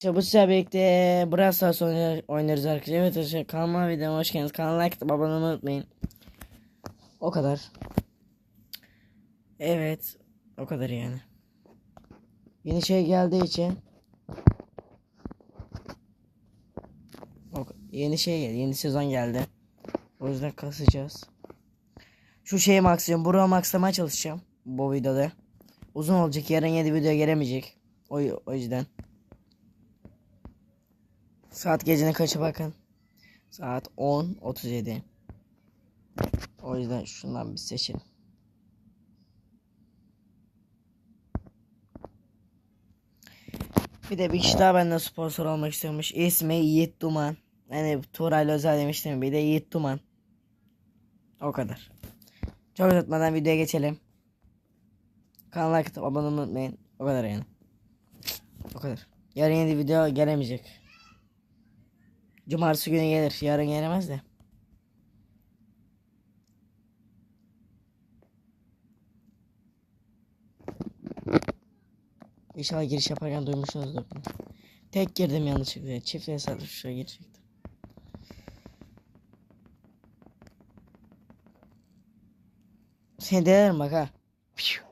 İşte bu sizlerle birlikte Brawl Stars oynar- oynarız arkadaşlar. Evet arkadaşlar kanalıma videoma hoş geldiniz. Kanala like atıp abone olmayı unutmayın. O kadar. Evet. O kadar yani. Yeni şey geldiği için. O- yeni şey geldi. Yeni sezon geldi. O yüzden kasacağız. Şu şeyi maxlayacağım. Buraya maxlamaya çalışacağım. Bu videoda. Uzun olacak. Yarın yeni video gelemeyecek. O, o yüzden. Saat gecenin kaçı bakın. Saat 10.37. O yüzden şundan bir seçelim. Bir de bir kişi daha benden sponsor olmak istiyormuş. İsmi Yiğit Duman. Yani Tuğra'yla özel demiştim. Bir de Yiğit Duman. O kadar. Çok uzatmadan videoya geçelim. Kanala like atıp abone olmayı unutmayın. O kadar yani. O kadar. Yarın yeni video gelemeyecek. Cumartesi günü gelir. Yarın gelemez de. İnşallah giriş yaparken duymuşsunuzdur. Tek girdim yanlışlıkla. Çift hesaplı şuraya girecektim. Seni denerim bak ha. Piu.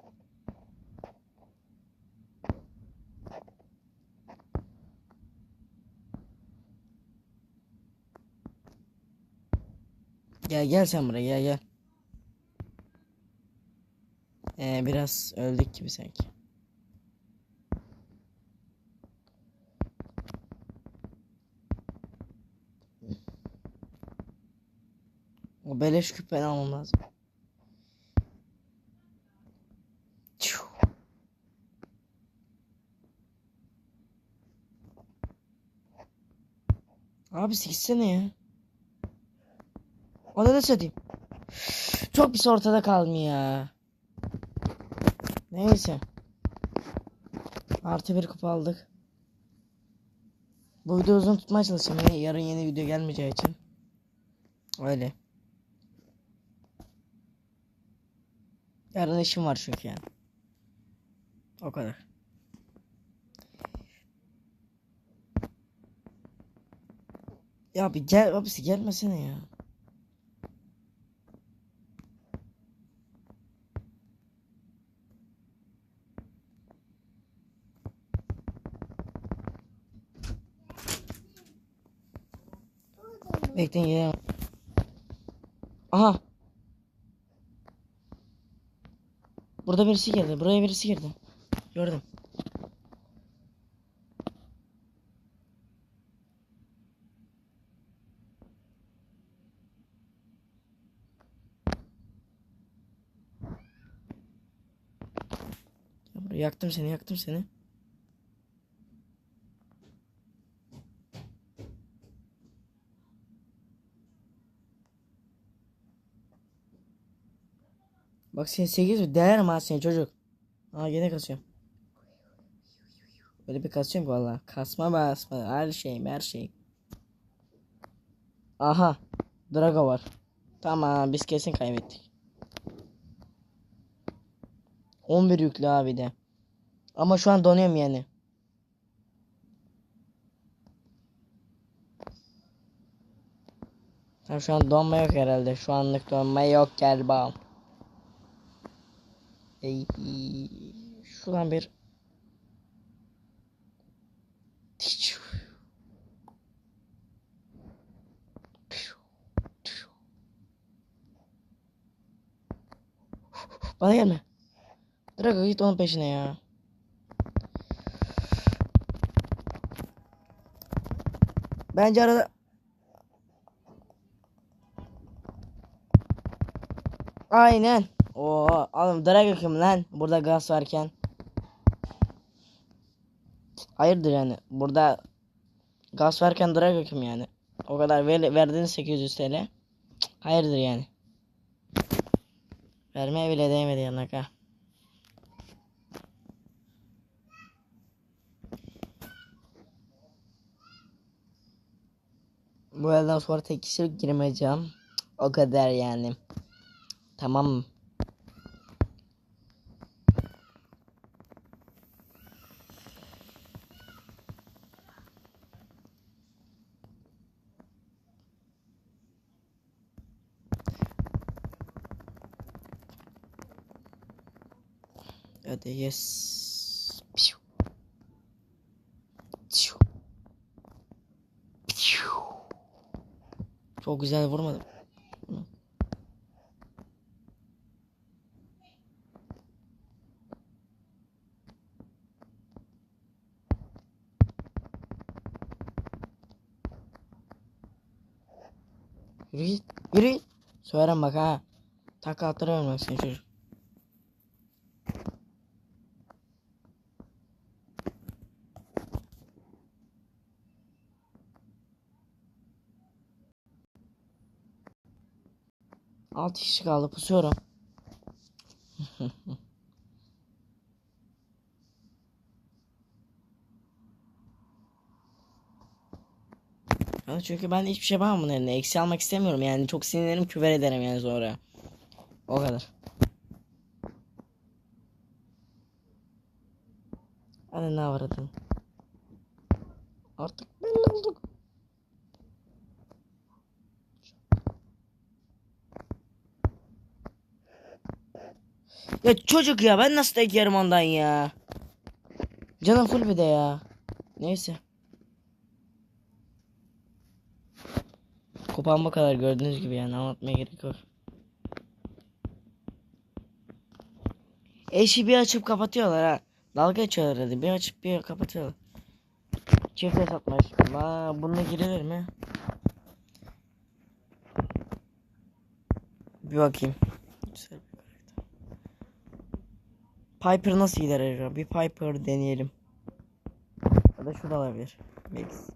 Gel gel sen buraya gel gel. Ee, biraz öldük gibi sanki. O beleş küpen almam lazım. Abi gitsene ya. Da satayım. Çok pis ortada kalmıyor. Neyse. Artı bir kupa aldık. Bu videoyu uzun tutmaya çalışacağım. Yani yarın yeni video gelmeyeceği için. Öyle. Yarın işim var çünkü yani. O kadar. Ya bir gel abisi gelmesene ya. Bekleyin geliyorum. Aha. Burada birisi girdi. Buraya birisi girdi. Gördüm. Yaktım seni, yaktım seni. Bak sen 8 mi? Değerim ha seni çocuk. Aa yine kasıyorum. Böyle bir kasıyorum valla. Kasma basma her şey her şey. Aha. Drago var. Tamam biz kesin kaybettik. 11 yüklü abi de. Ama şu an donuyorum yani. Tamam şu an donma yok herhalde. Şu anlık donma yok galiba. Ey, şuradan bir Bana gelme. Drago git onun peşine ya. Bence arada Aynen. Oo, oğlum Drago kim lan? Burada gaz varken. Hayırdır yani? Burada gaz varken Drago kim yani? O kadar ver, verdin 800 TL. Hayırdır yani? Vermeye bile değmedi yanına ha. Bu elden sonra tek kişilik girmeyeceğim. O kadar yani. Tamam Hadi yes. Piu. Piu. Piu. Çok güzel vurmadım. Yürü git. Yürü git. Söylerim bak ha. Takla attırıyorum bak seni çocuk. Altı kişi kaldı pusuyorum. Çünkü ben hiçbir şey yapamam bunun eline. Eksi almak istemiyorum yani. Çok sinirlerim küver ederim yani sonra. O kadar. Hadi ne varadın? Artık belli olduk. Ya çocuk ya ben nasıl tek yerim ya. Canım full bir de ya. Neyse. Bu kadar gördüğünüz gibi yani anlatmaya gerek yok. Eşi bir açıp kapatıyorlar ha. Dalga geçiyorlar hadi. Bir açıp bir kapatıyorlar. Çift hesaplar. Aa, bununla girilir mi? Bir bakayım. Güzel. Piper nasıl gider acaba? Bir Piper deneyelim. Ya da şu da olabilir. Max.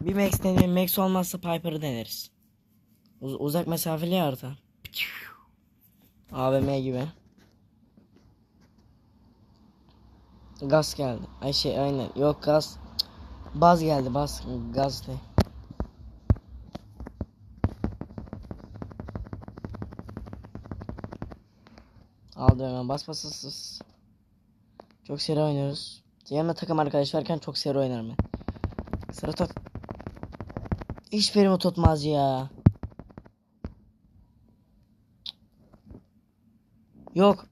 Bir Max deneyelim. Max olmazsa Piper'ı deneriz. Uz- uzak mesafeli harita. AVM gibi. Gaz geldi. Ay şey aynen. Yok gaz. Baz geldi. Baz. Gaz de. Aldım hemen. Bas bas. Çok seri oynuyoruz. Yanımda takım arkadaş varken çok seri oynarım ben. Sıra tut. Hiçbirimi tutmaz ya. Yok.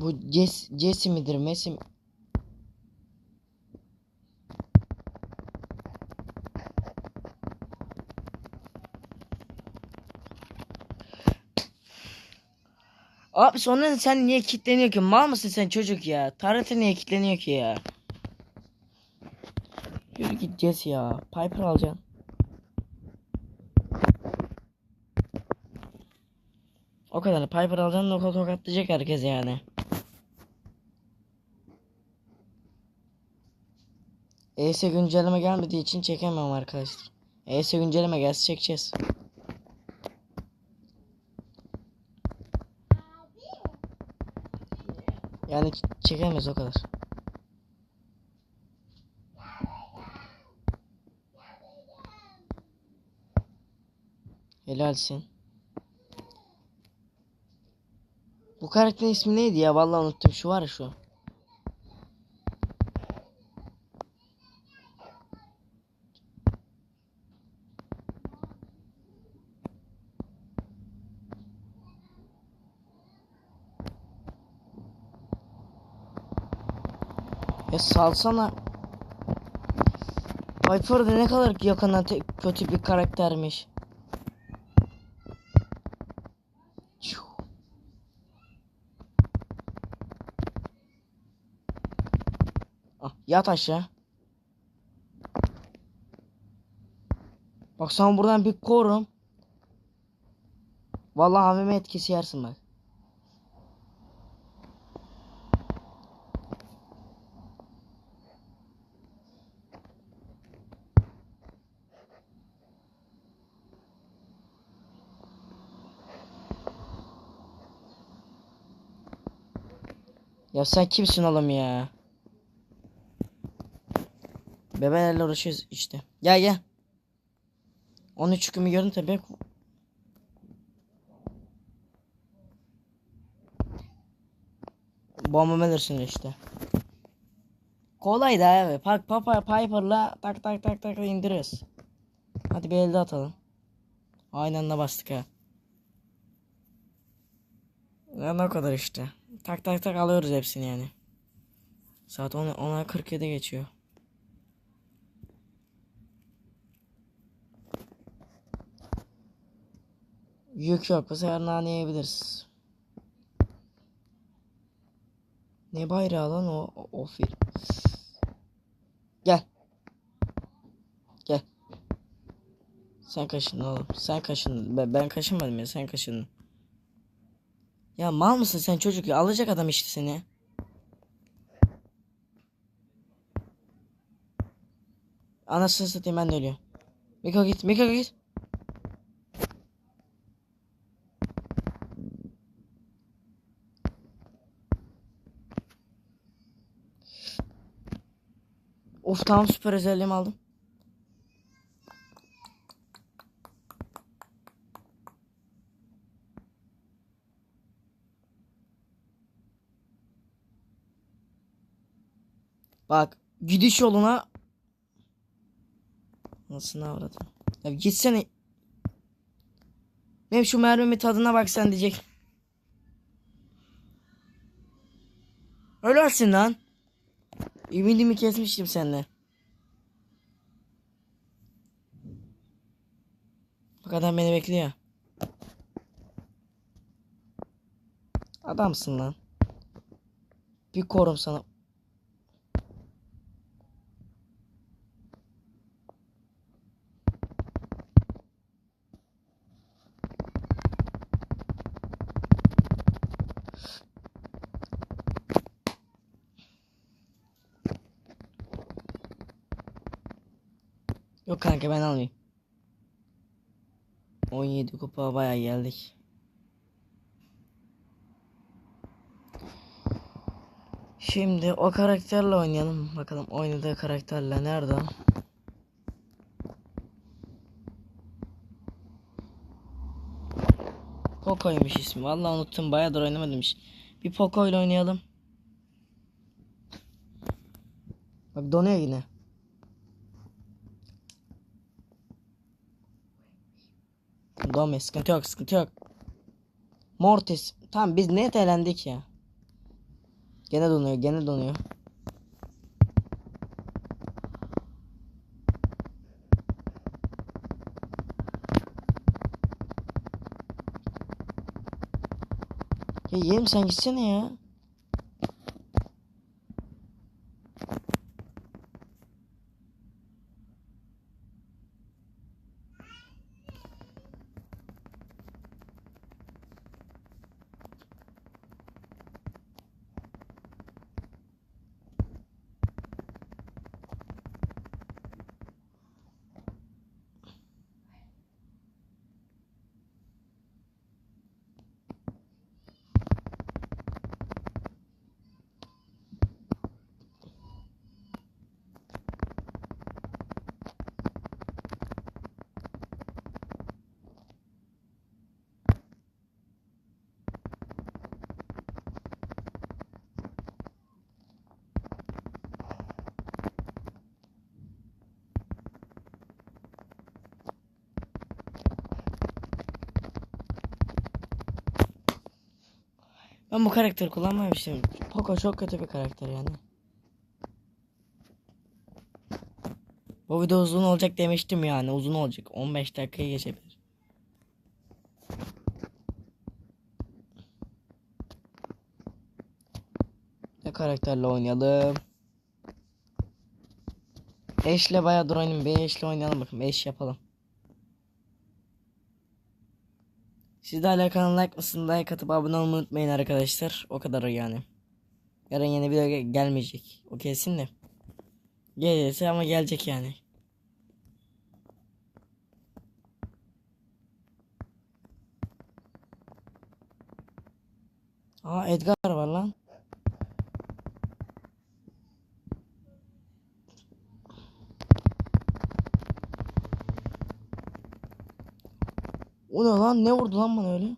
Bu Jess, Jesse midir Messi mi? Abi sonra sen niye kilitleniyor ki? Mal mısın sen çocuk ya? Tarıtı niye kilitleniyor ki ya? Yürü Jesse ya. Piper alacaksın. O kadar. Piper alacaksın nokat tokatlayacak herkes yani. ES güncelleme gelmediği için çekemem arkadaşlar. ES güncelleme gelse çekeceğiz. Yani çekemez o kadar. Helalsin. Bu karakterin ismi neydi ya? Vallahi unuttum. Şu var ya şu. Ya salsana. Viper da ne kadar yakından te- kötü bir karaktermiş. Ah, yat aşağı. Bak sen buradan bir korum. Vallahi AVM etkisi yersin bak. Ya sen kimsin oğlum ya? Bebelerle uğraşıyoruz işte. Gel gel. 13 hükümü gördün tabi. Bomba verirsin işte. Kolay da abi. Park Papa Piper'la tak tak tak tak indiriyoruz. Hadi bir elde atalım. Aynı bastık ha. Yani o kadar işte. Tak tak tak alıyoruz hepsini yani. Saat 10 10'a 47 geçiyor. Yük yok. Bu sefer nane yiyebiliriz. Ne bayrağı lan o? O, o fil. Gel. Gel. Sen kaşındın oğlum. Sen kaşındın. Ben, ben kaşınmadım ya. Sen kaşındın. Ya mal mısın sen çocuk ya? Alacak adam işte seni. Anasını satayım ben de ölüyorum. Miko git. Miko git. Of tamam süper özelliğimi aldım. Bak gidiş yoluna Nasıl avradım? Ya gitsene. Benim şu mermimi tadına bak sen diyecek. Ölersin lan. Ümidimi kesmiştim seninle. Bak adam beni bekliyor. Adamsın lan. Bir korum sana. Yok kanka ben almayayım. 17 kupa bayağı geldik. Şimdi o karakterle oynayalım. Bakalım oynadığı karakterle nerede? Poco'ymuş ismi. Vallahi unuttum. Bayağıdır oynamadım hiç. Bir Poco ile oynayalım. Bak donuyor yine. Gomez sıkıntı yok sıkıntı yok. Mortis. Tamam biz net elendik ya. Gene donuyor gene donuyor. Ya yeğenim sen gitsene ya. Ben bu karakteri kullanmamıştım. Poco çok kötü bir karakter yani. Bu video uzun olacak demiştim yani. Uzun olacak. 15 dakikaya geçebilir. Ne karakterle oynayalım? Eş'le bayağı dur oynayalım. Bir Eş'le oynayalım bakın. Eş yapalım. Siz de hala kanala like mısın? Like atıp abone olmayı unutmayın arkadaşlar. O kadar yani. Yarın yeni video gel- gelmeyecek. O kesin de. Gelirse ama gelecek yani. Aa Edgar var lan. O ne lan? Ne vurdu lan bana öyle?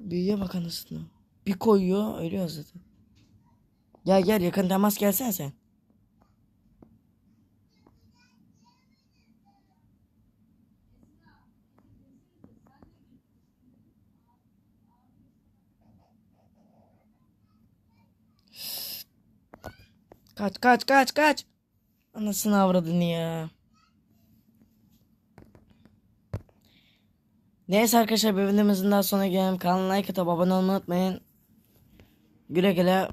Büyüye bak anasını. Bir koyuyor ölüyor zaten. Gel gel yakın temas gelsene sen. Kaç kaç kaç kaç. Anasını avradını ya. Neyse arkadaşlar videomuzun daha sonuna gelelim. Kanala like atıp abone olmayı unutmayın. Güle güle.